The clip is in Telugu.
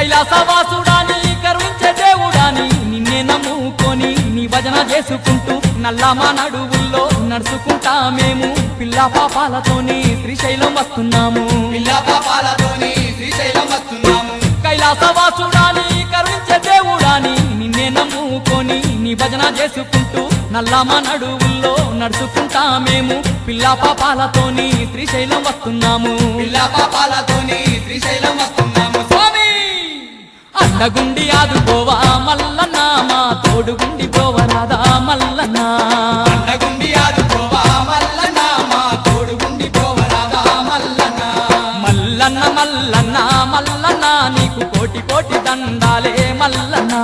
కైలాసవాసుడాని కరుణించే దేవుడాని నిన్నే నమ్ముకొని నీ భజన చేసుకుంటూ నల్లమా నడువుల్లో నడుచుకుంటా మేము పిల్ల పాపాలతోని శ్రీశైలం వస్తున్నాము. పిల్ల పాపాలతోని శ్రీశైలం వస్తున్నాము. కైలాసవాసుడాని కరుణించే దేవుడాని నిన్నే నమ్ముకొని నీ భజన చేసుకుంటూ నల్లమా నడువుల్లో నడుచుకుంటా మేము పిల్ల పాపాలతోని శ్రీశైలం వస్తున్నాము. పిల్ల పాపాలతోని శ్రీశైలం వస్తున్నాము. అండగుండి ఆదుకోవా మల్లన్న? మా తోడుగుండి పోవరాదా మల్లన్న? అండగుండి ఆదుకోవా మల్లన్న? మా తోడుగుండి పోవరాదా మల్లన్న? మల్లన్న మల్లన్న మల్లన్న నీకు కోటి కోటి దండాలే మల్లన్న.